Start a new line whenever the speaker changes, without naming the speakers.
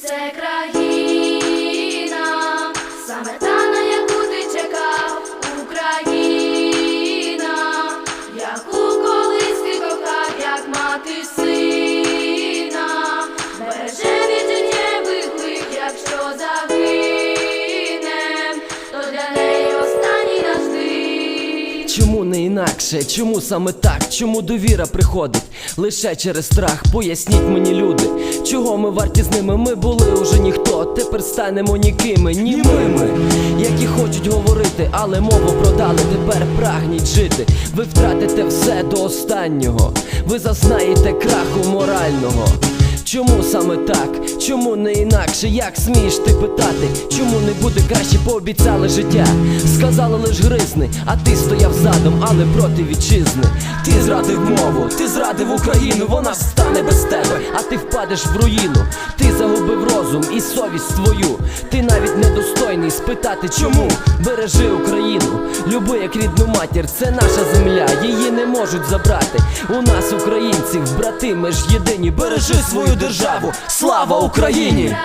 Secret.
Чому не інакше? Чому саме так? Чому довіра приходить лише через страх? Поясніть мені, люди, чого ми варті з ними? Ми були уже ніхто, тепер станемо нікими, німими, які хочуть говорити, але мову продали. Тепер прагніть жити. Ви втратите все до останнього. Ви зазнаєте краху морального. Чому саме так? Чому не інакше? Як смієш ти питати? Чому не буде краще пообіцяли життя? Сказали лиш гризни, а ти стояв задом, але проти вітчизни. Ти зрадив мову, ти зрадив Україну, вона встане без тебе, а ти впадеш в руїну. Ти загубив розум і совість свою. Ти навіть недостойний спитати, чому бережи Україну, люби як рідну матір, це наша земля, її можуть забрати. У нас, українців, брати, ми ж єдині, бережи свою державу. Слава Україні!